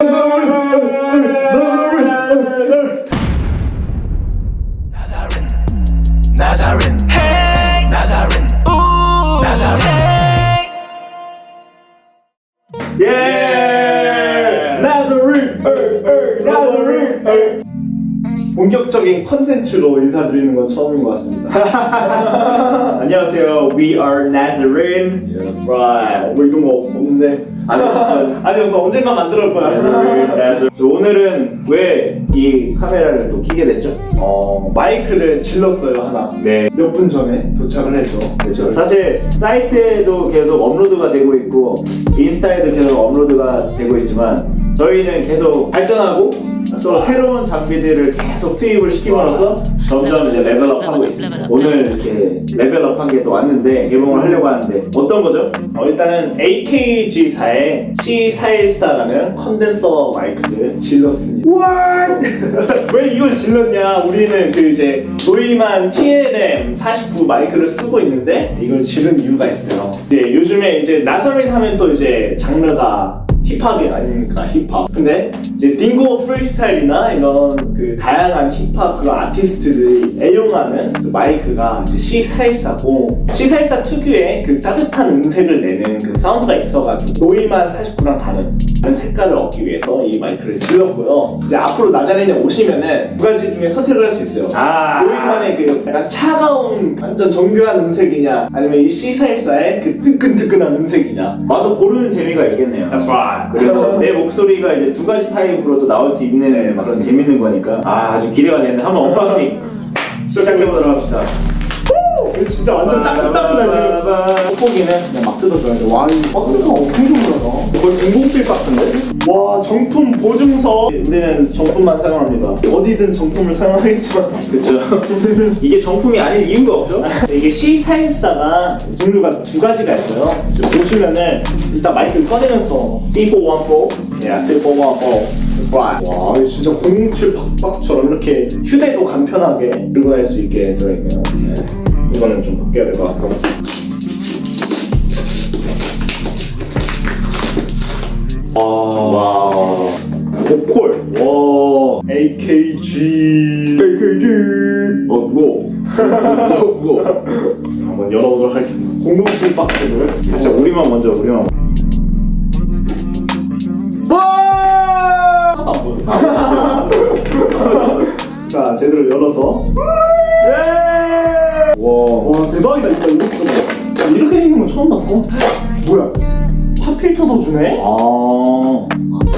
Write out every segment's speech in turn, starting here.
Hey, 예! 나사린! 나사린! 본격적인 컨텐츠로 인사드리는 건 처음인 것 같습니다. 안녕하세요. We are Nazarene. right. 뭐 이런 거 없는데. 아니었어. 언젠가 만들어 올 거야. Nazarene. 오늘은 왜 이 카메라를 또 키게 됐죠? 어, 마이크를 질렀어요, 하나. 네. 몇 분 전에 도착을 했죠. 그렇죠. 사실 사이트에도 계속 업로드가 되고 있고 인스타에도 계속 업로드가 되고 있지만 저희는 계속 발전하고 또 새로운 장비들을 계속 투입을 시킴으로써 점점 이제 레벨업하고 있습니다. 오늘 이렇게 레벨업한 게 또 왔는데 개봉을 하려고 하는데 어떤 거죠? 어, 일단은 AKG사의 C414라는 컨덴서 마이크를 질렀습니다. What? 왜 이걸 질렀냐? 우리는 그 이제 노이만 TLM 49 마이크를 쓰고 있는데 이걸 지른 이유가 있어요. 이제 요즘에 이제 나서린 하면 또 이제 장르가 힙합이 아닙니까 힙합. 근데 이제 딩고 프리스타일이나 이런 그 다양한 힙합 그런 아티스트들이 애용하는 그 마이크가 이제 C414고 C414 특유의 그 따뜻한 음색을 내는 그 사운드가 있어가지고 노이만 49랑 다른 다른 색깔을 얻기 위해서 이 마이크를 질렀고요. 이제 앞으로 나자린에 오시면은 두 가지 중에 선택을 할 수 있어요. 아. 노이만의 그 약간 차가운 완전 정교한 음색이냐 아니면 이 C414의 그 뜨끈뜨끈한 음색이냐 와서 고르는 재미가 있겠네요. That's right. 그리고 내 목소리가 이제 두 가지 타입으로도 나올 수 있는 그런 맞습니다. 재밌는 거니까 아, 아주 기대가 되는데 한번 언박싱 시작해보도록 합시다. 이거 진짜 완전 따끈따끈하지 뽁뽁이는 그냥 막 뜯어줘야 돼. 와, 이 박스가 엄청 좋은하다. 거의 007 박스인데? 와, 정품 보증서. 우리는 정품만 사용합니다. 어디든 정품을 사용하겠지만. 그쵸. 이게 정품이 아닌 이유가 없죠? 이게 C414가 종류가 두 가지가 있어요. 보시면은 일단 마이크를 꺼내면서 C414, 예, C414. 와, 이거 진짜 007 박스, 박스처럼 이렇게 휴대도 간편하게 들고 다닐 수 있게 들어있네요. 네. 이거는 좀 바뀌어야 될 것 같고. 와, 고폴, 와. AKG, AKG. 어, 무거워. 무거워, 무거워. 한번 열어보도록 하겠습니다. 007 박스를. 진짜 우리만 먼저, 우리만. 와! 자, 제대로 열어서. 예! 와. 와 대박이다 진짜 진짜. 야, 이렇게 있는 건 처음 봤어 뭐야 팝 필터도 주네? 아.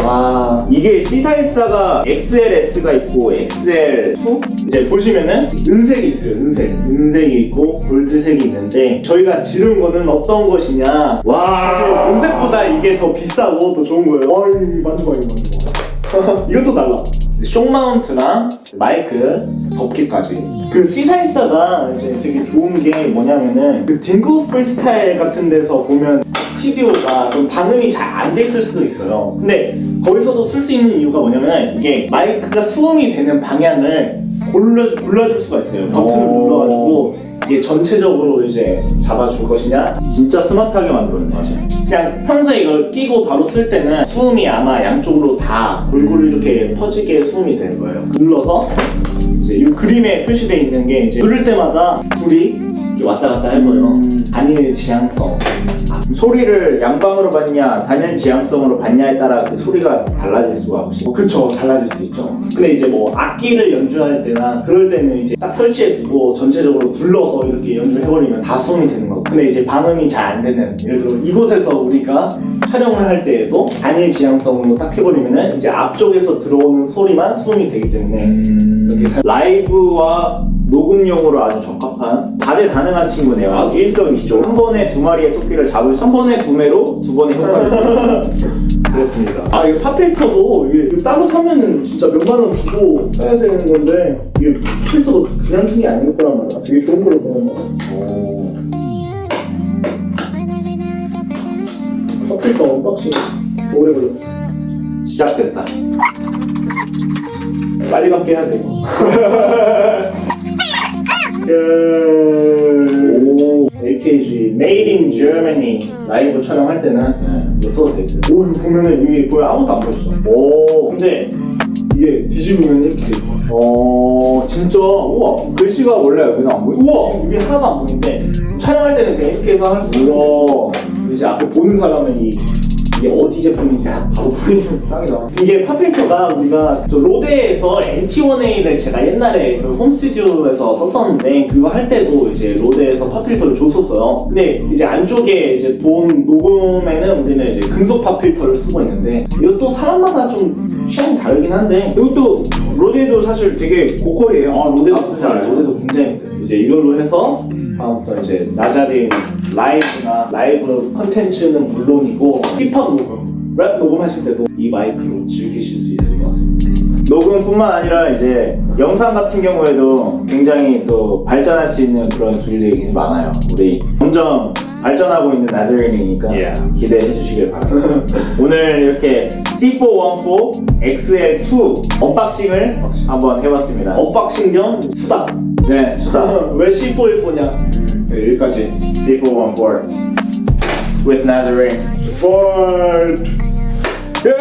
와. 이게 C414가 XLS가 있고 XL2? 이제 보시면은 은색이 있어요 은색 은색이 있고 골드색이 있는데 저희가 지른 거는 어떤 것이냐 사실 와. 은색보다 이게 더 비싸고 더 좋은 거예요 와이 만져봐 이거 만져봐 이것도 달라 쇼 마운트랑 마이크 덮개까지 그 C414가 이제 되게 좋은 게 뭐냐면은 그 딩고 프리스타일 같은 데서 보면 스튜디오가 좀 방음이 잘안돼 있을 수도 있어요 근데 거기서도 쓸 수 있는 이유가 뭐냐면 이게 마이크가 수음이 되는 방향을 골라, 골라줄 수가 있어요 버튼을 오. 눌러가지고 이게 전체적으로 이제 잡아줄 것이냐 진짜 스마트하게 만들었네. 그냥 평소에 이걸 끼고 바로 쓸 때는 수음이 아마 양쪽으로 다 골고루 이렇게 퍼지게 수음이 되는 거예요. 눌러서 이제 이 그림에 표시되어 있는 게 이제 누를 때마다 불이 이렇게 왔다 갔다 해보여요. 음. 단일 지향성. 소리를 양방으로 받냐, 단일 지향성으로 받냐에 따라 그 소리가 달라질 수가 혹시. 어, 그쵸 달라질 수 있죠. 근데 이제 뭐 악기를 연주할 때나 그럴 때는 이제 딱 설치해 두고 전체적으로 둘러서 이렇게 연주해버리면 다 수음이 되는 거고. 근데 이제 방음이 잘 안 되는 예를 들어 이곳에서 우리가 촬영을 할 때에도 단일 지향성으로 딱 해버리면은 이제 앞쪽에서 들어오는 소리만 수음이 되기 때문에 이렇게 살- 라이브와 녹음용으로 아주 적합한 다재다능한 친구네요. 아주 일석이조. 한 번에 두 마리의 토끼를 잡을 수, 한 번에 구매로 두 번의 효과를 볼 수. 그렇습니다. 아 이게 팝필터도 이게 이거 따로 사면은 진짜 몇만 원 주고 써야 되는 건데 이게 팝필터도 그냥 준게 아닐 거란 말이야. 되게 좋은 거로 보는 거야. 팝필터 언박싱 오래 걸려. 시작됐다. 빨리 받게 해야 돼 이거. 그... 오. AK AKG Made in Germany 라이브 촬영할 때는 이거 써도 돼 있어요. 오 이거 보면은 이게 보여 아무것도 안 보여줘. 오. 근데 이게 뒤집으면 이렇게 돼 있어. 어 진짜 우와 글씨가 원래 여기는 안 보여? 우와 이게 하나도 안 보이는데 촬영할 때는 그냥 이렇게 해서 할 수 있어. 이제 앞에 보는 사람은 이 이게 어디 제품인지 딱 바로 보이는 짱이다. 이게 팝필터가 우리가 저 로데에서 NT1A를 제가 옛날에 그 홈스튜디오에서 썼었는데 그거 할 때도 이제 로데에서 팝필터를 줬었어요. 근데 이제 안쪽에 이제 본 녹음에는 우리는 이제 금속 팝필터를 쓰고 있는데 이것도 사람마다 좀 취향이 다르긴 한데 이것도 로데도 사실 되게 고퀄이에요. 아 로데도 아, 사실 로데도 굉장히 이제 이걸로 해서 다음부터 이제 나자린 라이브나 라이브 컨텐츠는 물론이고 힙합 녹음, 랩 녹음하실 때도 이 마이크로 즐기실 수 있을 것 같습니다. 녹음뿐만 아니라 이제 영상 같은 경우에도 굉장히 또 발전할 수 있는 그런 길들이 많아요. 우리 점점 발전하고 있는 나즈린이니까 Yeah. 기대해 주시길 바랍니다. 오늘 이렇게 C414 XL2 언박싱을 한번 해봤습니다. 언박싱 겸 수다. 네, 수다. 왜 C414냐? 네, 여기까지. C414 with Nazarene. 월. 예!